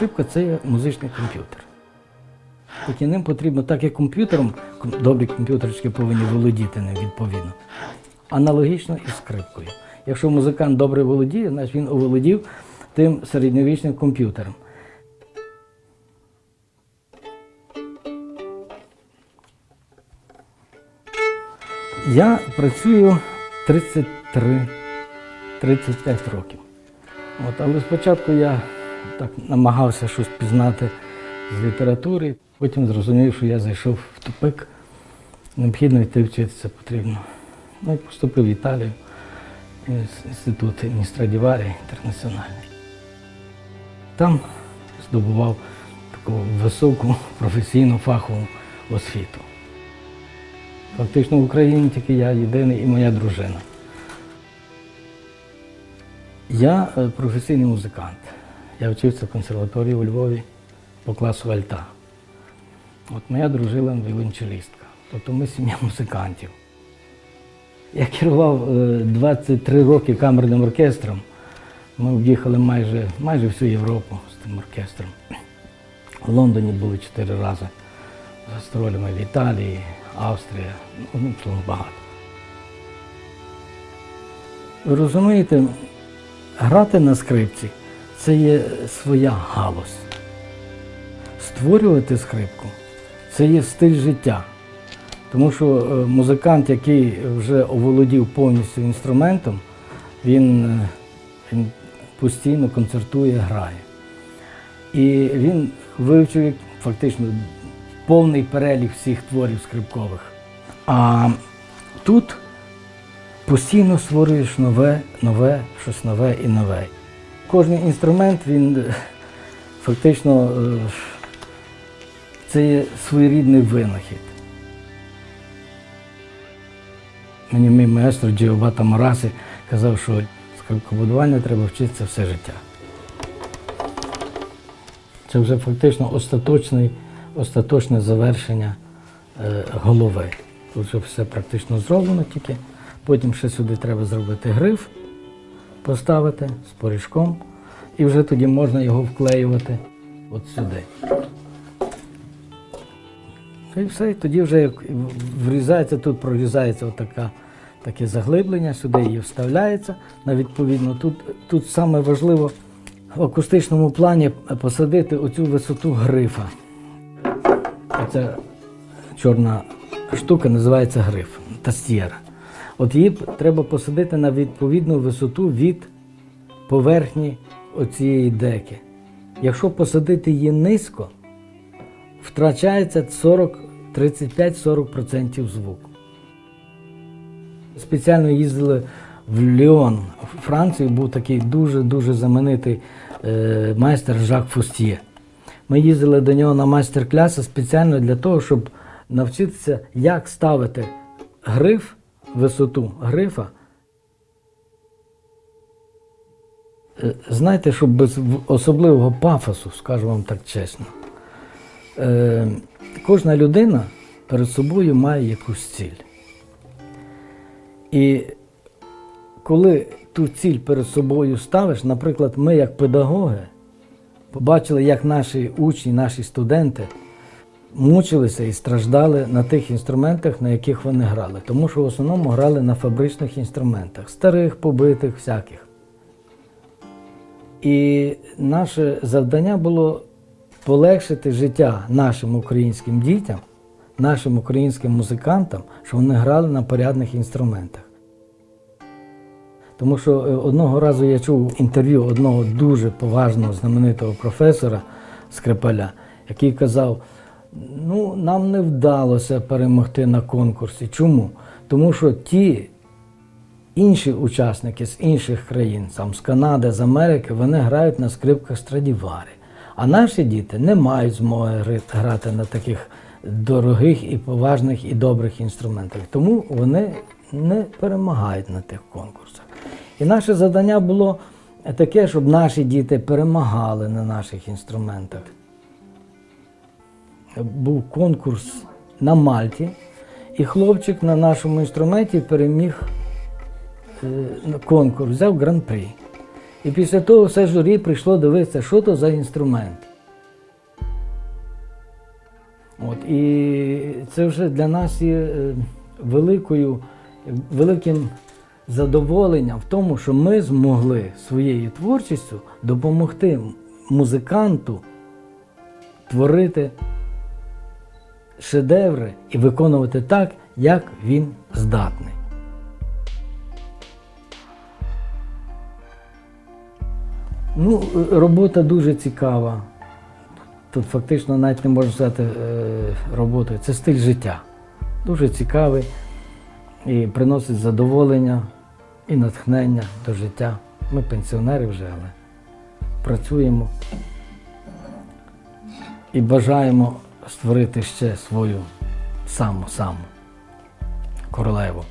скрипка це музичний комп'ютер. І ним потрібно, так як комп'ютером, добрі комп'ютерчики повинні володіти ним відповідно. Аналогічно і скрипкою. Якщо музикант добре володіє, значить він оволодів тим середньовічним комп'ютером. Я працюю 33 35 років. От, але спочатку я так намагався щось пізнати з літератури, потім зрозумів, що я зайшов в тупик. Необхідно йти вчитися потрібно. Ну і поступив в Італію, в інститут Інстрадіварі інтернаціональний. Там здобував таку високу професійну фахову освіту. Фактично в Україні тільки я єдиний і моя дружина. Я е, професійний музикант. Я вчився в консерваторії у Львові по класу альта. От моя дружина віолончелістка. Тобто ми сім'я музикантів. Я керував е, 23 роки камерним оркестром. Ми об'їхали майже, майже всю Європу з тим оркестром. В Лондоні були чотири рази з гастролями в Італії, Австрія, ну, одним словом, багато. Ви розумієте, грати на скрипці це є своя галузь. Створювати скрипку це є стиль життя. Тому що е, музикант, який вже оволодів повністю інструментом, він, е, він постійно концертує, грає. І він вивчив фактично повний перелік всіх творів скрипкових. А тут постійно створюєш нове, нове, щось нове і нове. Кожен інструмент, він е, фактично е, це є своєрідний винахід. Мені мій маестро Джіобата Марасі казав, що скрипкобудування треба вчитися все життя. Це вже фактично остаточний, остаточне завершення е, голови. Тут вже все практично зроблено тільки. Потім ще сюди треба зробити гриф, поставити з поріжком, і вже тоді можна його вклеювати от сюди. І все, і тоді вже врізається, тут прорізається отака, таке заглиблення, сюди її вставляється. На відповідно, тут, тут саме важливо в акустичному плані посадити оцю висоту грифа. Оця чорна штука називається гриф, тастєра. От її треба посадити на відповідну висоту від поверхні оцієї деки. Якщо посадити її низько, втрачається 35-40% звуку. Спеціально їздили в Ліон, в Францію, був такий дуже-дуже знаменитий е, майстер Жак Фустіє. Ми їздили до нього на майстер-кляси спеціально для того, щоб навчитися, як ставити гриф, висоту грифа. Е, Знаєте, щоб без особливого пафосу, скажу вам так чесно. Е, кожна людина перед собою має якусь ціль. І коли ту ціль перед собою ставиш, наприклад, ми як педагоги побачили, як наші учні, наші студенти мучилися і страждали на тих інструментах, на яких вони грали. Тому що в основному грали на фабричних інструментах, старих, побитих, всяких. І наше завдання було полегшити життя нашим українським дітям, нашим українським музикантам, щоб вони грали на порядних інструментах. Тому що е, одного разу я чув інтерв'ю одного дуже поважного знаменитого професора Скрипаля, який казав: ну, нам не вдалося перемогти на конкурсі. Чому? Тому що ті інші учасники з інших країн, там, з Канади, з Америки, вони грають на скрипках Страдіварі. А наші діти не мають змоги грати на таких дорогих і поважних і добрих інструментах. Тому вони не перемагають на тих конкурсах. І наше завдання було таке, щоб наші діти перемагали на наших інструментах. Був конкурс на Мальті, і хлопчик на нашому інструменті переміг е, конкурс, взяв гран-прі. І після того все журі прийшло дивитися, що то за інструмент. От, і це вже для нас є е, великою, великим задоволенням в тому, що ми змогли своєю творчістю допомогти музиканту творити шедеври і виконувати так, як він здатний. Ну, робота дуже цікава. Тут фактично навіть не можна сказати е, роботою. Це стиль життя. Дуже цікавий і приносить задоволення і натхнення до життя. Ми пенсіонери вже, але працюємо і бажаємо створити ще свою саму-саму королеву.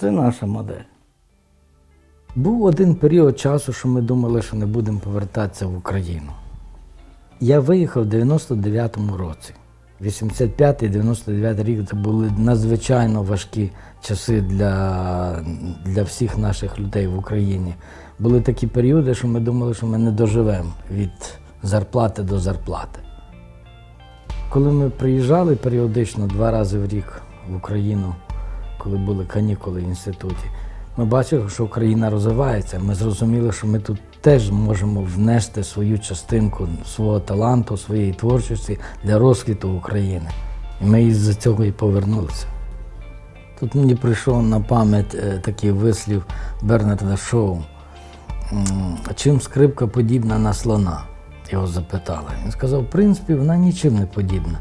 Це наша модель. Був один період часу, що ми думали, що не будемо повертатися в Україну. Я виїхав в 99-му році. 85-99 рік це були надзвичайно важкі часи для, для всіх наших людей в Україні. Були такі періоди, що ми думали, що ми не доживемо від зарплати до зарплати. Коли ми приїжджали періодично два рази в рік в Україну, коли були канікули в інституті, ми бачили, що Україна розвивається. Ми зрозуміли, що ми тут теж можемо внести свою частинку свого таланту, своєї творчості для розквіту України. І ми із-за цього і повернулися. Тут мені прийшов на пам'ять е, такий вислів Бернарда Шоу. Чим скрипка подібна на слона? Його запитали. Він сказав, в принципі, вона нічим не подібна.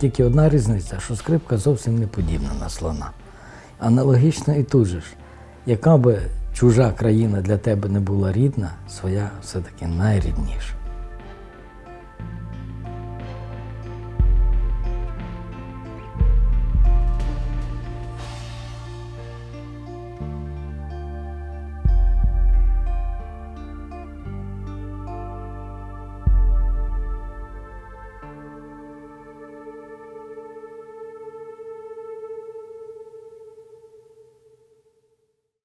Тільки одна різниця, що скрипка зовсім не подібна на слона. Аналогічно і тут же ж. Яка би чужа країна для тебе не була рідна, своя все-таки найрідніша.